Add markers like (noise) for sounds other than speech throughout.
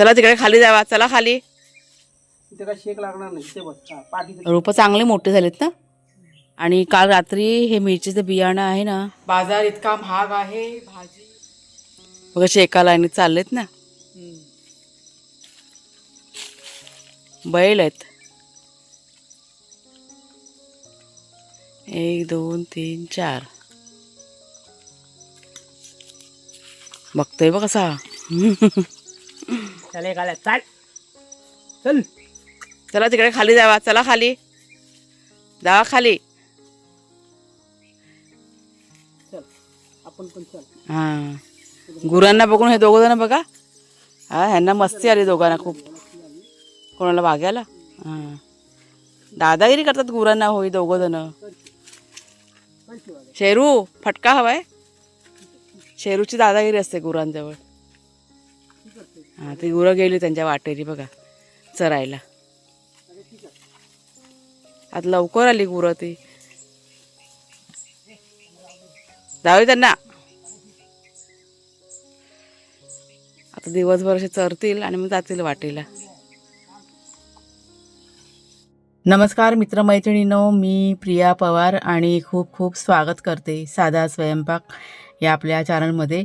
चला तिकडे खाली जावा चला खाली. शेक लागणार नाही पाठी रोपं चांगले मोठे झालेत ना? आणि काल रात्री हे मिरचीचं बियाणं आहे ना बाजार इतका महाग आहे भाजी. बघा शेकाला आणि चाललेत ना. बैल आहेत. एक दोन तीन चार. बघतोय बघ कसा. (laughs) त्याला गाड्या चाल. चल. चला तिकडे खाली जावा. चला खाली. जावा खाली. चल. आपण पण चल. हा. गुरांना बघून हे दोघं जण बघा. हा ह्यांना मस्ती आली दोघांना खूप. कोणाला वाग्याला हा. दादागिरी करतात गुरांना होई दोघं जण. शेरू फटका हवाय. शेरूची दादागिरी असते गुरांजवळ. हा ती गुरं गेली त्यांच्या वाटेरी बघा चरायला. आता लवकर आली गुरं ती. जाऊ त्यांना. आता दिवसभर असे चरतील आणि मग जातील वाटेला. नमस्कार मित्रमैत्रिणींनो. मी प्रिया पवार आणि खूप खूप स्वागत करते साधा स्वयंपाक या आपल्या चॅनलमध्ये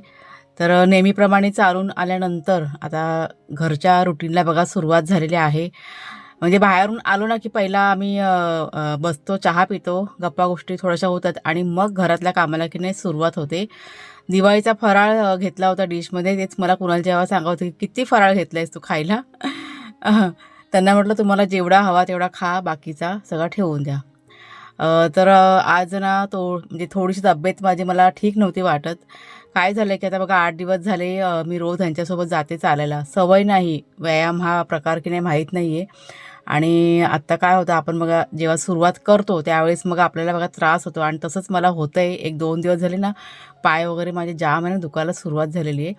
तर नेहमीप्रमाणे चालून आल्यानंतर आता घरच्या रुटीनला बघा सुरुवात झालेली आहे. म्हणजे बाहेरून आलो ना की पहिला आम्ही बसतो चहा पितो गप्पा गोष्टी थोड्याशा होतात आणि मग घरातल्या कामाला की नाही सुरुवात होते. दिवाळीचा फराळ घेतला होता डिशमध्ये. तेच मला कुणाला जेव्हा सांगा होतं की किती फराळ घेतला आहेस तू खायला? (laughs) त्यांना म्हटलं तुम्हाला जेवढा हवा तेवढा खा बाकीचा सगळा ठेवून द्या. तर आज ना तो म्हणजे थोडीशी तब्येत माझी मला ठीक नव्हती वाटत. काय झालं की आता बघा आठ दिवस झाले मी रोज ह्यांच्यासोबत जाते चालायला. सवय नाही. व्यायाम हा प्रकार की नाही माहीत नाही आहे आणि आत्ता काय होतं आपण बघा जेव्हा सुरुवात करतो त्यावेळेस मग आपल्याला बघा त्रास होतो. आणि तसंच मला होतं आहे एक दोन दिवस झाले ना पाय वगैरे माझे जाम आहे ना दुखायला सुरुवात झालेली आहे.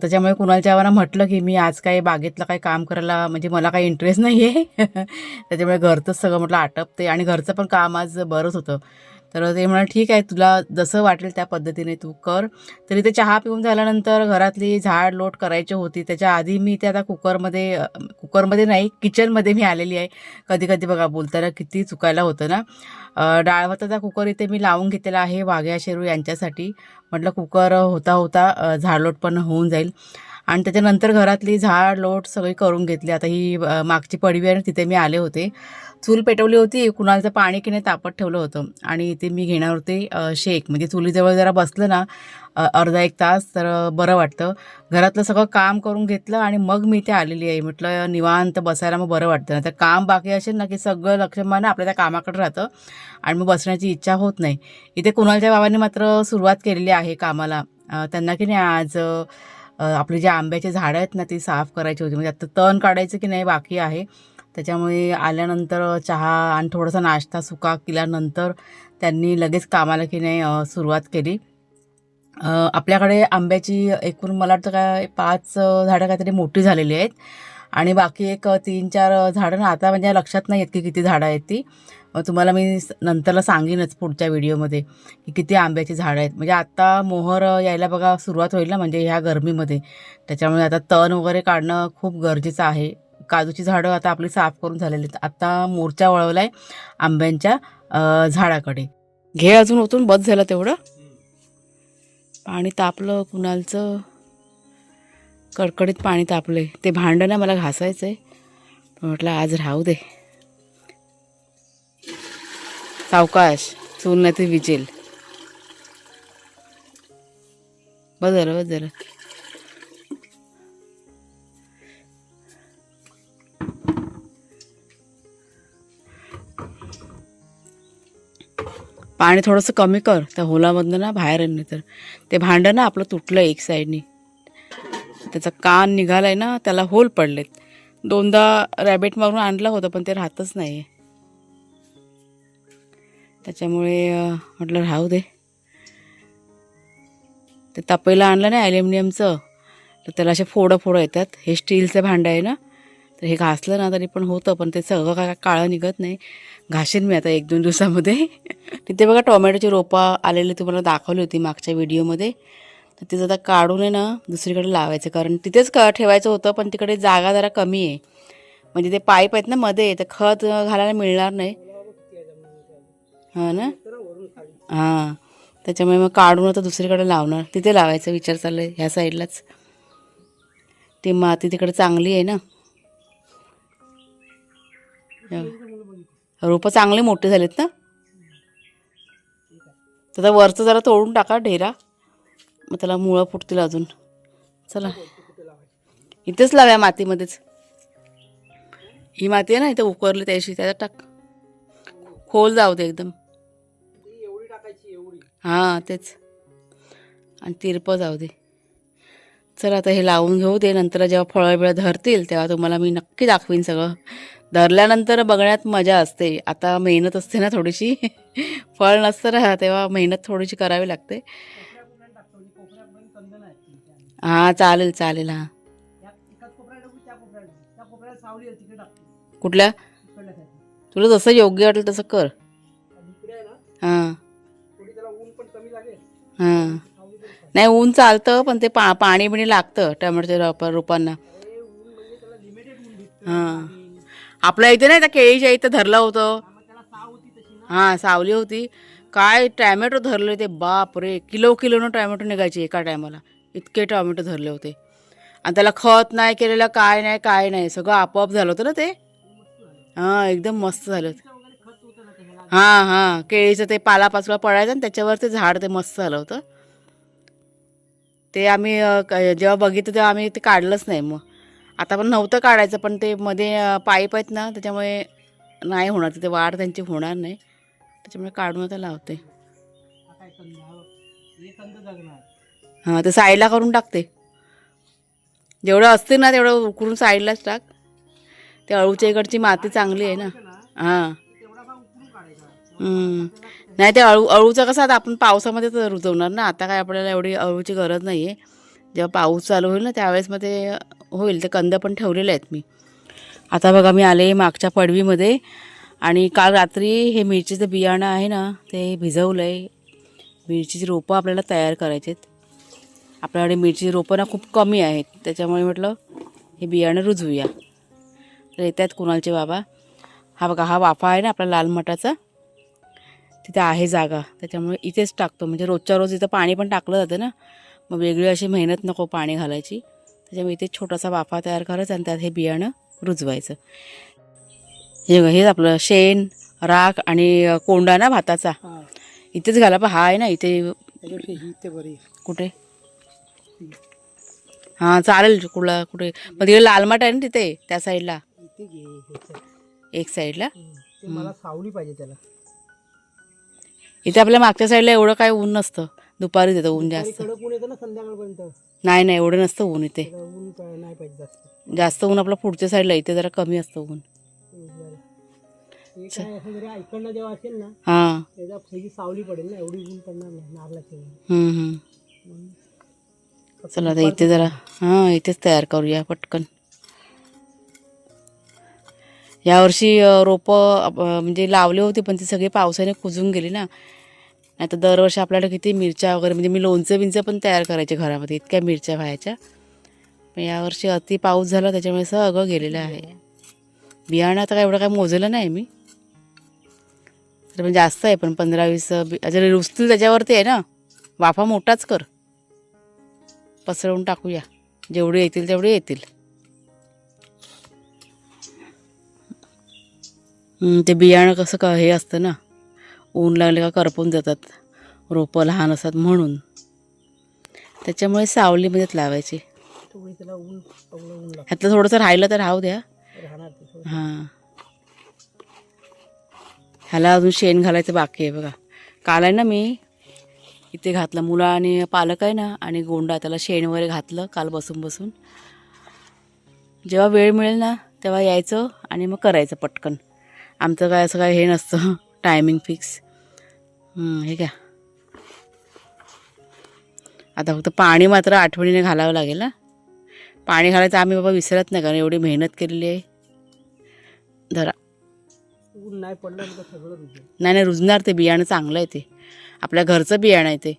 त्याच्यामुळे कुणाला जेव्हा म्हटलं की मी आज काही बागेतलं काही काम करायला म्हणजे मला काही इंटरेस्ट नाही आहे त्याच्यामुळे घरचंच सगळं म्हटलं आटपते आणि घरचं पण काम आज बरंच होतं. तर ते म्हणा ठीक आहे तुला जसं वाटेल त्या पद्धतीने तू कर. तरी ते चहा पिऊन झाल्यानंतर घरातली झाड लोट करायची होती. त्याच्या आधी मी ते आता कुकरमध्ये कुकरमध्ये नाही किचनमध्ये मी आलेली आहे. कधी कधी बघा बोलताना किती चुकायला होतं ना. डाळ भाताचा कुकर इथे मी लावून घेतलेला आहे वाघ्या शेरू यांच्यासाठी. म्हटलं कुकर होता होता झाडलोट पण होऊन जाईल. आणि त्याच्यानंतर घरातली झाड लोट सगळी करून घेतली. आता ही मागची पडवी आहे तिथे मी आले होते. चूल पेटवली होती कुणालचं पाणी की नाही तापत ठेवलं होतं. आणि इथे मी घेणार होते शेक. म्हणजे चुलीजवळ जरा बसलं ना अर्धा एक तास तर बरं वाटतं. घरातलं सगळं काम करून घेतलं आणि मग मी इथे आलेली आहे. म्हटलं निवांत बसायला मग बरं वाटतं. तर काम बाकी असेल ना की सगळं लक्ष मन आपल्या त्या कामाकडे राहतं आणि मग बसण्याची इच्छा होत नाही. इथे कुणालच्या बाबांनी मात्र सुरुवात केलेली आहे कामाला. त्यांना की नाही आज आपली जी आंब्याचे झाडं आहेत ना ती साफ करायची होती. म्हणजे आता तण काढायचं की नाही बाकी आहे. त्याच्यामुळे आल्यानंतर चहा आणि थोडासा नाश्ता सुका केल्यानंतर त्यांनी लगेच कामाला की नाही सुरुवात केली. आपल्याकडे आंब्याची एकूण मला वाटतं काय पाच झाडं काहीतरी मोठी झालेली आहेत. आणि बाकी एक तीन चार झाडं ना आता म्हणजे लक्षात नाही येत की किती झाडं आहेत ती. तुम्हाला मी स- नंतरला सांगेनच पुढच्या व्हिडिओमध्ये की किती आंब्याची झाडं आहेत. म्हणजे आत्ता मोहर यायला बघा सुरुवात होईल ना म्हणजे ह्या गरमीमध्ये. त्याच्यामुळे आता तण वगैरे काढणं खूप गरजेचं आहे. काजूची झाडं आता आपली साफ करून झालेली आहेत. आता मोर्चा वळवला आहे आंब्यांच्या झाडाकडे. घे अजून ओतून बस झालं तेवढं. पाणी तापलं कुणालचं? कडकडीत पाणी तापले ते भांडं ना मला घासायचं आहे म्हटलं आज राहू दे. सावकाश चूल नाही ते विजेल. बरं बरं पाणी थोडंसं कमी कर. त्या होलामधनं ना बाहेर आणलं तर ते भांडं ना आपलं तुटलं एक साईडनी त्याचा कान निघाला आहे ना त्याला होल पडलेत. दोनदा रॅबिट मारून आणलं होतं पण ते राहतच नाही त्याच्यामुळे म्हटलं राहू दे. ते तपेला आणलं ना ॲल्युमिनियमचं तर त्याला असे फोडं फोडं येतात. हे स्टीलचं भांडं आहे ना तर हे घासलं ना तरी पण होतं पण ते सगळं काय काळं निघत नाही. घासेन मी आता एक दोन दिवसामध्ये. (laughs) तिथे बघा टोमॅटोची रोपं आलेली तुम्हाला दाखवली होती मागच्या व्हिडिओमध्ये. तर तिचं आता काढून आहे ना दुसरीकडे लावायचं. कारण तिथेच क ठेवायचं होतं पण तिकडे जागा जरा कमी आहे. म्हणजे ते पाईप आहेत ना मध्ये तर खत घालायला मिळणार नाही. हां ना? हां. त्याच्यामुळे मग काढून आता दुसरीकडे लावणार. तिथे लावायचा विचार चाललाय ह्या साईडलाच. ती माती तिकडे चांगली आहे ना. रोपं चांगले मोठे झालेत ना? आता वरचं जरा तोडून टाका ढेरा मग त्याला मुळं फुटतील अजून. चला. इथेच लाव्या मातीमध्येच. ही माती आहे ना इथे उकरली त्याशी. त्याच्यात टाक. खोल जाऊ दे एकदम. हां तेच. आणि तिरपं जाऊ दे. चला आता हे लावून घेऊ दे. नंतर जेव्हा फळं बिळं धरतील तेव्हा तुम्हाला मी नक्की दाखवीन सगळं. धरल्यानंतर बघण्यात मजा असते. आता मेहनत असते ना थोडीशी. (laughs) फळ नसतं ना तेव्हा मेहनत थोडीशी करावी लागते. हां चालेल चालेल हां. कुठल्या? तुला जसं योग्य वाटेल तसं कर. हां. हां. नाही ऊन चालतं पण ते पा पाणी बिणी लागतं टमाटोच्या रोप रोपांना. हां. आपल्या इथे नाही त्या केळीच्या इथं धरलं होतं. हां सावली होती. काय टॅमॅटो धरले होते बाप रे किलो किलोनं टॅमॅटो निघायचे एका टायमाला. इतके टॉमॅटो धरले होते. आणि त्याला खत नाही केलेलं काय नाही काय नाही. सगळं आपोआप झालं होतं ना ते? हां एकदम मस्त झालं होतं. हां हां. केळीचं ते पालापाचोळा पडायचं आणि त्याच्यावर ते झाड ते मस्त झालं होतं. ते आम्ही जेव्हा बघितलं तेव्हा आम्ही ते काढलंच नाही मग. आता पण नव्हतं काढायचं पण ते मध्ये पाईप आहेत ना त्याच्यामुळे नाही होणार तिथे वाढ त्यांची होणार नाही. त्याच्यामुळे काढून आता लावते. हां ते साईडला करून टाकते. जेवढं असते ना तेवढं उकरून साईडलाच टाक. ते अळूच्या इकडची माती चांगली आहे ना. हां. नाही ते अळू अळूचं कसं आता आपण पावसामध्ये तर रुजवणार ना? आता काय आपल्याला एवढी अळूची गरज नाही आहे जेव्हा पाऊस चालू होईल ना त्यावेळेस मग ते होईल. ते कंद पण ठेवलेले आहेत मी. आता बघा मी आले मागच्या पडवीमध्ये आणि काल रात्री हे मिरचीचं बियाणं आहे ना ते भिजवलं आहे मिरचीची रोपं आपल्याला तयार करायचे आहेत. आपल्याकडे मिरची रोपं ना खूप कमी आहेत. त्याच्यामुळे म्हटलं हे बियाणं रुजवूया. तर येत आहेत कुणालचे बाबा. हा बघा हा वाफा आहे ना आपला लाल मटाचा. तिथे आहे जागा. त्याच्यामुळे इथेच टाकतो. म्हणजे रोजच्या रोज इथं पाणी पण टाकलं जातं ना. मग वेगळी अशी मेहनत नको पाणी घालायची. त्याच्यामुळे इथे छोटासा वाफा तयार करायचा आणि त्यात हे बियाणं रुजवायचं. हे हेच आपलं शेण राख आणि कोंडा ना भाताचा. इथेच घाला पण हा आहे ना इथे कुठे? हां चालेल कुठला कुठे. मग तिकडे लालमाट आहे ना तिथे त्या साईडला. एक साईडला सावली पाहिजे त्याला. इथे आपल्या मागच्या साईडला एवढं काय ऊन नसतं. दुपारी येतं ऊन जास्त. नाही नाही एवढं नसतं ऊन इथे. जास्त. ऊन आपलं पुढच्या साईडला इथे जरा कमी असतं ऊन. जेव्हा असेल ना हां. सावली पडेल ना एवढी ऊन पडणार नाही चला आता इथे जरा हां इथेच तयार करूया पटकन. यावर्षी रोपं म्हणजे लावले होते पण ती सगळी पावसाने कुजून गेली ना. नाही तर दरवर्षी आपल्याला किती मिरच्या वगैरे म्हणजे मी लोणचं बिंचं पण तयार करायचे घरामध्ये इतक्या मिरच्या व्हायच्या. पण यावर्षी अति पाऊस झाला त्याच्यामुळे सगळं गेलेलं आहे. बियाणं आता काय एवढं काय मोजलं नाही मी. तर पण जास्त आहे पण पंधरा वीस बी जरी त्याच्यावरती आहे ना. वाफा मोठाच कर. पसरवून टाकूया. जेवढे येतील तेवढे येतील. ते बियाणं कसं का हे असतं ना ऊन लागले का करपून जातात रोपं लहान असतात म्हणून. त्याच्यामुळे सावलीमध्येच लावायची. ह्यातलं थोडंसं राहिलं तर राहू द्या. हां. ह्याला अजून शेण घालायचं बाकी आहे बघा. काल आहे ना मी इथे घातलं मुलं आणि पालक आहे ना आणि गोंडा त्याला शेण वगैरे घातलं काल बसून बसून. जेव्हा वेळ मिळेल ना तेव्हा यायचं आणि मग करायचं पटकन. आमचं काय असं काय हे नसतं. टायमिंग फिक्स हे घ्या. आता फक्त पाणी मात्र आठवणीने घालावं लागेल ना पाणी घालायचं आम्ही बाबा विसरत नाही कारण एवढी मेहनत केलेली आहे. धरा. ऊन नाही पडलं नाही नाही रुजणार ते बियाणं चांगलं आहे ते. आपल्या घरचं बियाणं आहे ते.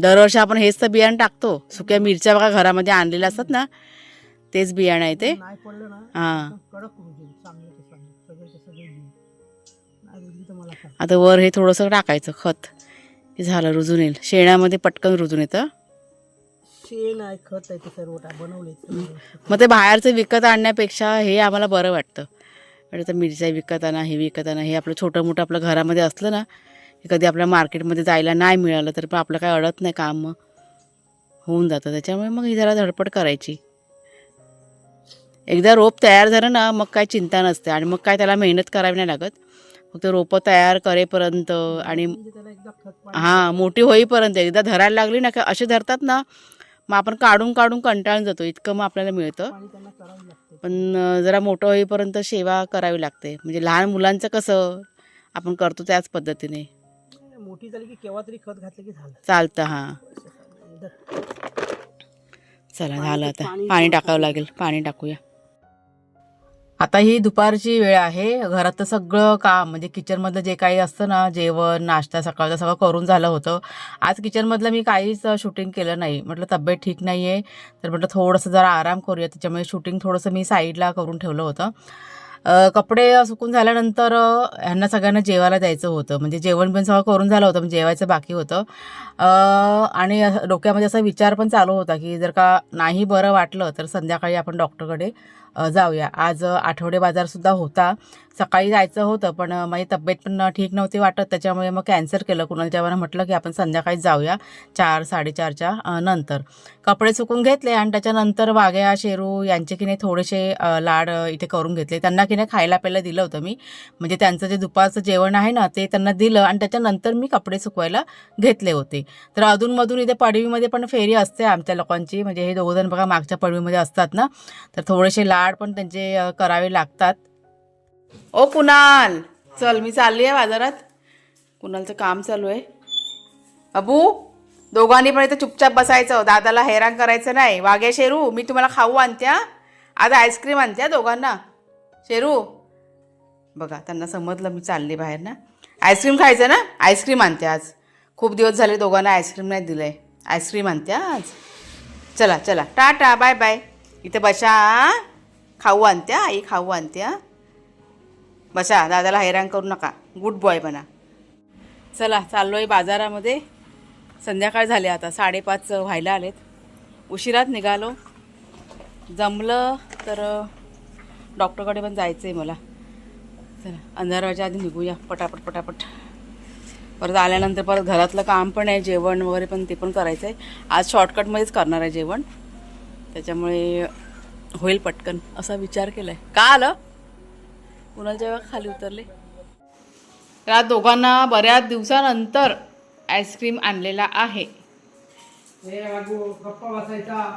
दरवर्षी आपण हेच तर बियाणं टाकतो. सुक्या मिरच्या बघा घरामध्ये आणलेल्या असतात ना तेच बियाणं आहे ते. ऊन नाही पडलं ना. हां. चांगलं ते चांगलं. सगळे सगळे येईल. नाही रुजली तर मला सांग आता वर हे थोडंसं टाकायचं खत. हे झालं रुजून येईल. शेणामध्ये पटकन रुजून येतं. शेण आहे खत आहे ते सर्व टा- बनवले मग ते बाहेरचं विकत आणण्यापेक्षा हे आम्हाला बरं वाटतं. म्हणजे तर मिरच्या विकत आणा हे विकत आणा. हे आपलं छोटं मोठं आपलं घरामध्ये असलं ना हे कधी आपल्या मार्केटमध्ये जायला नाही मिळालं तर पण आपलं काय अडत नाही काम. मग होऊन जातं. त्याच्यामुळे मग ही जरा धडपड करायची. एकदा रोप तयार झालं ना मग काय चिंता नसते आणि मग काय त्याला मेहनत करावी नाही लागत. फक्त रोपं तयार करेपर्यंत आणि हां मोठी होईपर्यंत. एकदा धरायला लागली ना का असे धरतात ना मग आपण काढून काढून कंटाळून जातो. इतकं मग आपल्याला मिळतं. पाणी जरा मोठं होईपर्यंत सेवा करावी लागते. म्हणजे लहान मुलांचं कसं आपण करतो त्याच पद्धतीने. मोठी झाली की केव्हा तरी खत घातलं की झालं. चालतं हां. चला झालं आता. पाणी टाकावं लागेल. पाणी टाकूया. आता ही दुपारची वेळ आहे. घरात सगळं काम म्हणजे किचनमधलं जे काही असतं ना जेवण नाश्ता सकाळचं सगळं करून झालं होतं. आज किचनमधलं मी काहीच शूटिंग केलं नाही. म्हटलं तब्येत ठीक नाही आहे तर म्हटलं थोडंसं जरा आराम करूया. त्याच्यामुळे शूटिंग थोडंसं मी साईडला करून ठेवलं होतं. कपडे सुकून झाल्यानंतर ह्यांना सगळ्यांना जेवायला द्यायचं होतं. म्हणजे जेवण पण सगळं करून झालं होतं पण जेवायचं बाकी होतं. आणि डोक्यामध्ये असा विचार पण चालू होता की जर का नाही बरं वाटलं तर संध्याकाळी आपण डॉक्टरकडे जाऊया. आज आठवडे बाजारसुद्धा होता. सकाळी जायचं होतं पण माझी तब्येत पण ठीक नव्हती वाटत. त्याच्यामुळे मग कॅन्सल केलं. कुणाल जेव्हा म्हटलं की आपण संध्याकाळी जाऊया चार साडेचारच्या नंतर. कपडे सुकून घेतले आणि त्याच्यानंतर वाघ्या शेरू यांचे की नाही थोडेसे लाड इथे करून घेतले. त्यांना की नाही खायला प्यायला दिलं होतं मी. म्हणजे त्यांचं जे दुपारचं जेवण आहे ना ते त्यांना दिलं आणि त्याच्यानंतर मी कपडे सुकवायला घेतले होते. तर अधूनमधून इथे पडवीमध्ये पण फेरी असते आमच्या लोकांची. म्हणजे हे दोघंजण बघा मागच्या पडवीमध्ये असतात ना. तर थोडेसे लाड पण त्यांचे करावे लागतात. ओ कुणाल? चल मी चालली आहे बाजारात. कुणालचं काम चालू आहे? अबू दोघांनी पण इथे चुपचाप बसायचं. दादाला हैराण करायचं नाही. वाघ्या शेरू मी तुम्हाला खाऊ आणते आज आईस्क्रीम आणते दोघांना. शेरू? बघा त्यांना समजलं मी चालली बाहेर ना. आईस्क्रीम खायचं ना? आईस्क्रीम आणते आज. खूप दिवस झाले दोघांना आईस्क्रीम नाही दिलं आहे आईस्क्रीम आणते आज. चला चला. टाटा बाय बाय इथं बशा खाऊ आणते आई खाऊ आणते बशा दादाला हैराण करू नका. गुड बॉय बना. चला चाललो आहे बाजारामध्ये. संध्याकाळ झाले आता साडेपाच व्हायला आलेत. उशिरात निघालो. जमलं तर डॉक्टरकडे पण जायचं आहे मला. चला अंधाराच्या आधी निघूया. पटापट पटापट. परत आल्यानंतर परत घरातलं काम पण आहे जेवण वगैरे पण ते पण करायचं आहे आज शॉर्टकटमध्येच करणार आहे जेवण. त्याच्यामुळे होईल पटकन असा विचार केला आहे का आलं? कुणाला जेव्हा खाली उतरले? या दोघांना बऱ्याच दिवसानंतर आईस्क्रीम आणलेला आहे.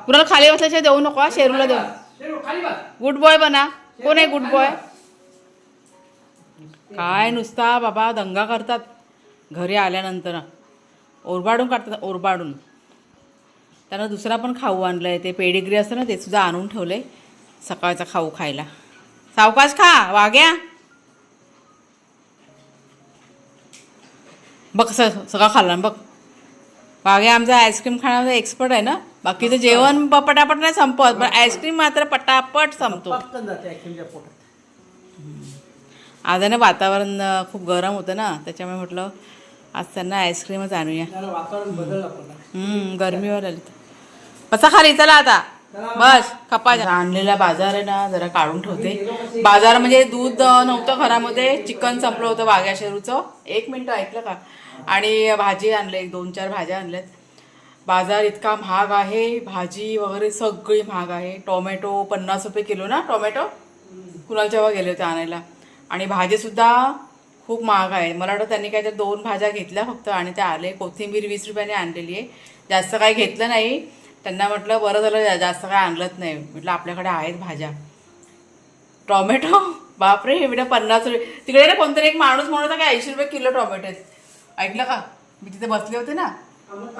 कुणाला खाली बसल्याशिवाय देऊ नको शेरूला देऊ. गुड बॉय बना. कोण आहे गुड बॉय काय नुसता बाबा दंगा करतात. घरी आल्यानंतर. ओरबाडून काढतात ओरबाडून. त्यानं दुसरा पण खाऊ आणलं आहे ते पेडिग्री असतं ना ते सुद्धा आणून ठेवलं आहे सकाळचा खाऊ खायला. सावकाश खा वाग्या. बघ स सगळं खाल्ला ना बघ. वाग्या आमचा आईस्क्रीम खाण्याचा एक्सपर्ट आहे ना? बाकीचं जेवण प- पटापट नाही संपत. पण आईस्क्रीम मात्र पटापट संपतो. पटकन जाते ऍक्च्युअली पोटात. आज आहे ना वातावरण अं, खूप गरम होतं ना त्याच्यामुळे म्हटलं आज त्यांना आईस्क्रीमच आणूया. वातावरण बदललं हम्म गरमीवर आली बसा खाली चला आता. बस खपा आणलेला बाजार आहे ना जरा काढून ठेवते. बाजार म्हणजे दूध अं, नव्हतं घरामध्ये. चिकन संपलं होतं वाघ्या शेरूचं. एक मिनटं ऐकलं का? आणि भाजी आणले एक दोन चार भाज्या आणल्यात. बाजार इतका महाग आहे भाजी वगैरे सगळी महाग आहे. टोमॅटो पन्नास रुपये किलो ना टोमॅटो? कुणाला जेव्हा गेले होते आणायला. आणि भाजीसुद्धा खूप महाग आहे. मला वाटतं त्यांनी काय त्या दोन भाज्या घेतल्या फक्त आणि त्या आले. कोथिंबीर वीस रुपयाने आणलेली आहे. जास्त काही घेतलं नाही. त्यांना म्हटलं बरं झालं जास्त काय आणलंच नाही. म्हटलं आपल्याकडे आहेत भाज्या. टोमॅटो? (laughs) बापरे हे बेटा पन्नास रुपये. तिकडे ना कोणतरी एक माणूस म्हणत होता काय ऐंशी रुपये किलो टोमॅटो आहेत. ऐकलं का? मी तिथे बसले होते ना. म्हणजे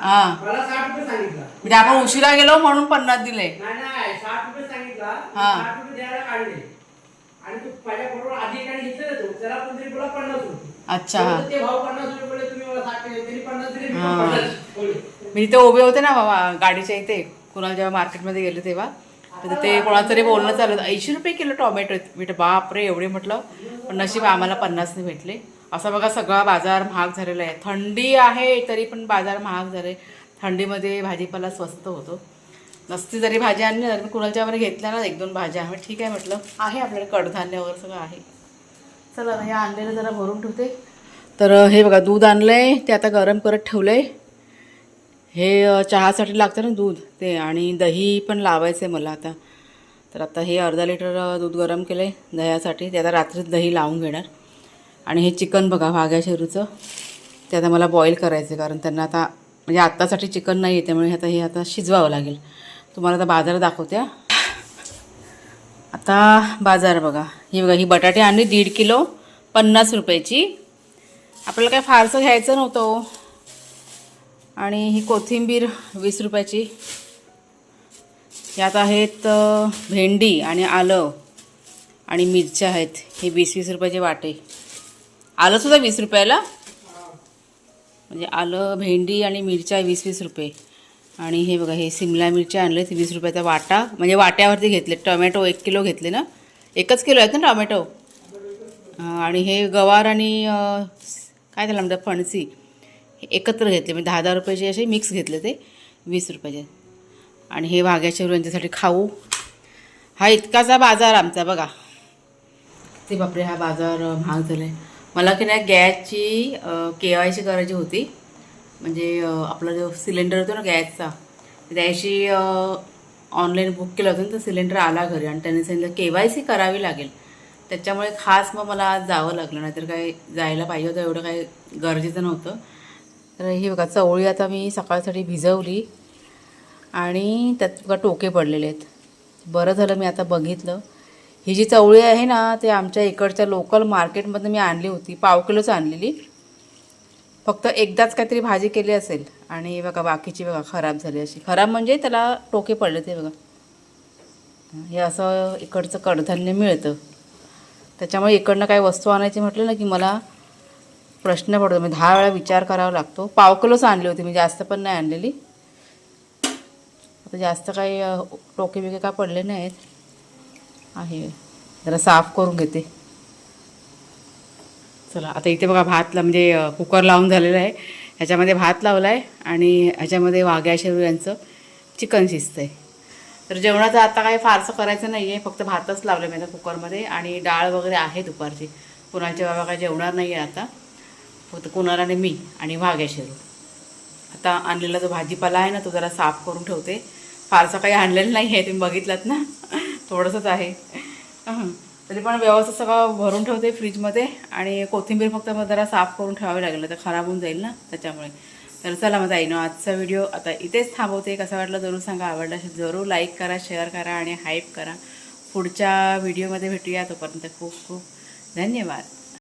हां. म्हणजे आपण उशिरा गेलो म्हणून पन्नास दिले. हा. कोणतरी अच्छा. हा. मी तिथे उभे होते ना बाबा गाडीच्या इथे. कुणाला जेव्हा मार्केटमध्ये गेले तेव्हा. तर ते कोणाचं तरी बोलणं चालू ऐंशी रुपये किलो टोमॅटो आहेत. मी बाप रे एवढे म्हटलं. पण नशीब आम्हाला पन्नासने भेटले. असा बघा सगळा बाजार महाग झालेला आहे. थंडी आहे तरी पण बाजार महाग झाले. थंडीमध्ये भाजीपाला स्वस्त होतो. नसती जरी भाजी आणली ना, तर कुणाच्या वगैरे घेतल्या ना एक दोन भाज्या. आम्ही ठीक आहे म्हटलं. आहे आपल्याकडे कडधान्य वगैरे सगळं आहे. चला हे आणलेलं जरा भरून ठेवते. तर हे बघा दूध आणलं आहे ते आता गरम करत आहे हे चहासाठी लागतं ना दूध. ते आणि दही पण लावायचं आहे मला आता. तर आता हे अर्धा लिटर दूध गरम केलं आहे दह्यासाठी. ते आता रात्रीत दही लावून घेणार. आणि हे चिकन बघा वाघ्या शेरूचं. ते आता मला बॉईल करायचं आहे कारण त्यांना आता म्हणजे आत्तासाठी चिकन नाही आहे त्यामुळे आता हे आता शिजवावं लागेल. तुम्हाला आता बाजार दाखवते आता बाजार बघा. ही बघा ही बटाटे आणली दीड किलो पन्नास रुपयाची. आपल्याला काय फारसं घ्यायचं नव्हतं हो. आणि ही कोथिंबीर वीस रुपयाची. यात आहेत भेंडी आणि आलं आणि मिरच्या आहेत. हे वीस वीस रुपयाचे वाटे. आलंसुद्धा वीस रुपयाला? म्हणजे आलं भेंडी आणि मिरच्या वीस वीस रुपये. आणि हे बघा हे सिमला मिरच्या आणले ते वीस रुपयाचा वाटा. म्हणजे वाट्यावरती घेतले टोमॅटो एक किलो घेतले ना? एकच किलो आहेत ना टोमॅटो? आणि हे गवार आणि काय त्याला म्हणतात फणसी हे एकत्र घेतले. म्हणजे दहा दहा रुपयाचे असे मिक्स घेतले ते वीस रुपयाचे. आणि हे वाघ्याचे यांच्यासाठी खाऊ. हा इतकाचा बाजार आमचा बघा. ते बापरे हा बाजार महाग झाला आहे मला की नाही गॅसची के वाय सी करायची होती. म्हणजे आपला जो सिलेंडर होतो ना गॅसचा त्याशी ऑनलाईन बुक केलं होतं ना तर सिलेंडर आला घरी आणि त्यांनी सांगितलं के वाय सी करावी लागेल. त्याच्यामुळे खास मग मला आज जावं लागलं नाहीतर काही जायला पाहिजे होतं एवढं काही गरजेचं नव्हतं. तर ही बघा चवळी आता मी सकाळसाठी भिजवली आणि त्यात बघा टोके पडलेले आहेत. बरं झालं मी आता बघितलं. ही जी चवळी आहे ना ते आमच्या इकडच्या लोकल मार्केटमधून मी आणली होती. पाव किलोच आणलेली. फक्त एकदाच काहीतरी भाजी केली असेल. आणि बघा बाकीची बघा खराब झाली अशी. खराब म्हणजे त्याला टोके पडले ते बघा. हे असं इकडचं कडधान्य मिळतं. त्याच्यामुळे इकडनं काही वस्तू आणायची म्हटलं ना की मला प्रश्न पडतो. म्हणजे दहा वेळा विचार करावा लागतो. पाव किलोच आणली होती. मी जास्त पण नाही आणलेली. आता जास्त काही टोके बिके का पडले नाहीत. आहे. जरा साफ करून घेते. चला आता इथे बघा भात ला म्हणजे कुकर लावून झालेलं आहे. ह्याच्यामध्ये भात लावला आहे आणि ह्याच्यामध्ये वाघ्या शेरू यांचं चिकन शिजतं आहे तर जेवणाचं आता काही फारसं करायचं नाही आहे फक्त भातच लावलं मी आता कुकरमध्ये आणि डाळ वगैरे आहे दुपारची. कुणालचे बाबा काय जेवणार नाही आहे आता. फक्त कुणाल आणि मी आणि वाघ्या शेरू. आता आणलेला जो भाजीपाला आहे ना तो जरा साफ करून ठेवते. फारसं काही आणलेलं नाही आहे तुम्ही बघितलात ना. थोडंसंच आहे. तरी पण व्यवस्थित सगळं भरून ठेवते फ्रीजमध्ये आणि कोथिंबीर फक्त मग जरा साफ करून ठेवावी लागेल तर खराब होऊन जाईल ना त्याच्यामुळे. तर चला माझा आईनो आजचा व्हिडिओ आता इथेच थांबवते. कसा वाटला जरूर सांगा आवडला असेल जरूर लाईक करा शेअर करा आणि हाईप करा. पुढच्या व्हिडिओमध्ये भेटूया. तोपर्यंत खूप खूप धन्यवाद.